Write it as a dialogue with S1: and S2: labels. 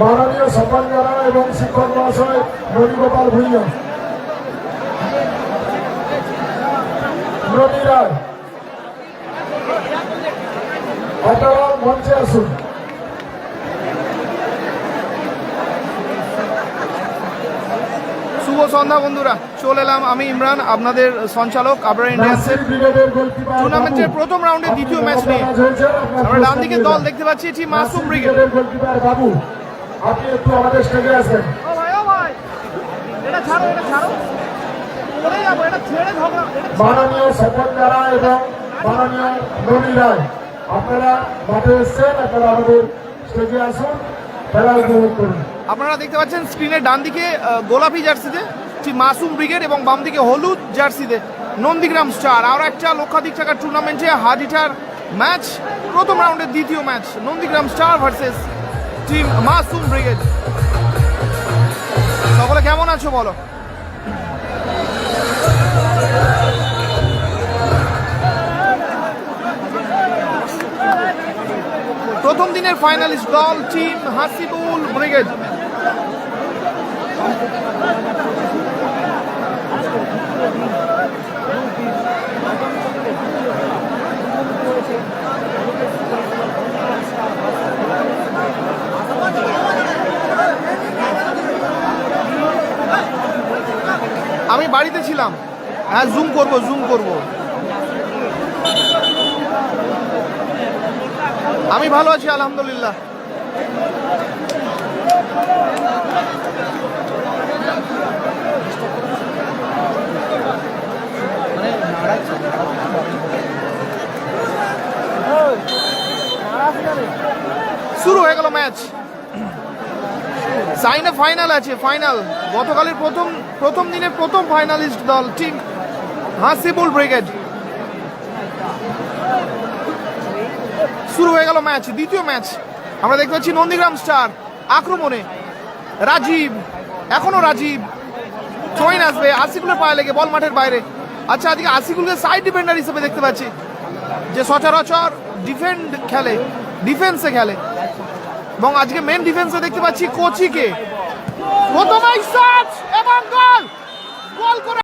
S1: মাননীয় সম্মানজারা এবং শিক্ষক মহাশয় ননীগোপাল ভূঁইয়া ননী রায়। আপনারা মঞ্চে আসুন।
S2: শুভ সন্ধ্যা বন্ধুরা চলে এলাম আমি ইমরান আপনাদের সঞ্চালক আবরা ইন্ডিয়ান্সের টুর্নামেন্টের প্রথম রাউন্ডের দ্বিতীয় ম্যাচ নিয়ে। আমরা ডান দিকে দল দেখতে পাচ্ছি এটি। মাসুম ব্রিগেড।
S1: আপনি একটু আমাদের স্টেজে আসেন।
S2: ও ভাই ও ভাই। এটা ছাড়ো এটা ছাড়ো। চলে যাব এটা ছেড়ে ঝগড়া
S1: মাননীয় স্বপন জারা এবং মাননীয় ননী রায় আপনারা মাঠে এসছেন আপনারা আমাদের স্টেজে আসুন খেলা উপভোগ করুন।
S2: আপনারা দেখতে পাচ্ছেন স্ক্রিনের ডান দিকে গোলাপি জার্সিতে টি মাসুম ব্রিগেড এবং বাম দিকে হলুদ জার্সিতে নন্দীগ্রাম স্টার। আর একটা লক্ষাধিক টাকার টুর্নামেন্টে হাজিটার ম্যাচ প্রথম রাউন্ডের দ্বিতীয় match Nandigram star versus team Masum brigade সকলে কেমন আছো বলো? প্রথম দিনের ফাইনালিস্ট দল টিম হাসিবুল ব্রিগেড আমি বাড়িতে ছিলাম। হ্যাঁ জুম করব জুম করব। আমি ভালো আছি, আলহামদুলিল্লাহ। শুরু হয়ে গেল ম্যাচ সাইনে ফাইনাল আছে ফাইনাল গতকালের প্রথম প্রথম দিনের প্রথম ফাইনালিস্ট দল টিম হাসিবুল ব্রিগেড শুরু হয়ে গেল ম্যাচ দ্বিতীয় ম্যাচ আমরা দেখতে পাচ্ছি নন্দীগ্রাম স্টার আক্রমণে রাজীব, এখনও রাজীব ট্রয়েন আসবে। আসিকুলের পায়ে লেগে বল মাঠের বাইরে। আচ্ছা আজকে আসিকুলকে সাইড ডিফেন্ডার হিসেবে দেখতে পাচ্ছি। যে সচরাচর ডিফেন্ড খেলে ডিফেন্সে খেলে। এবং আজকে মেন ডিফেন্সে দেখতে পাচ্ছি কোচিকে। এবং গোল গোল করে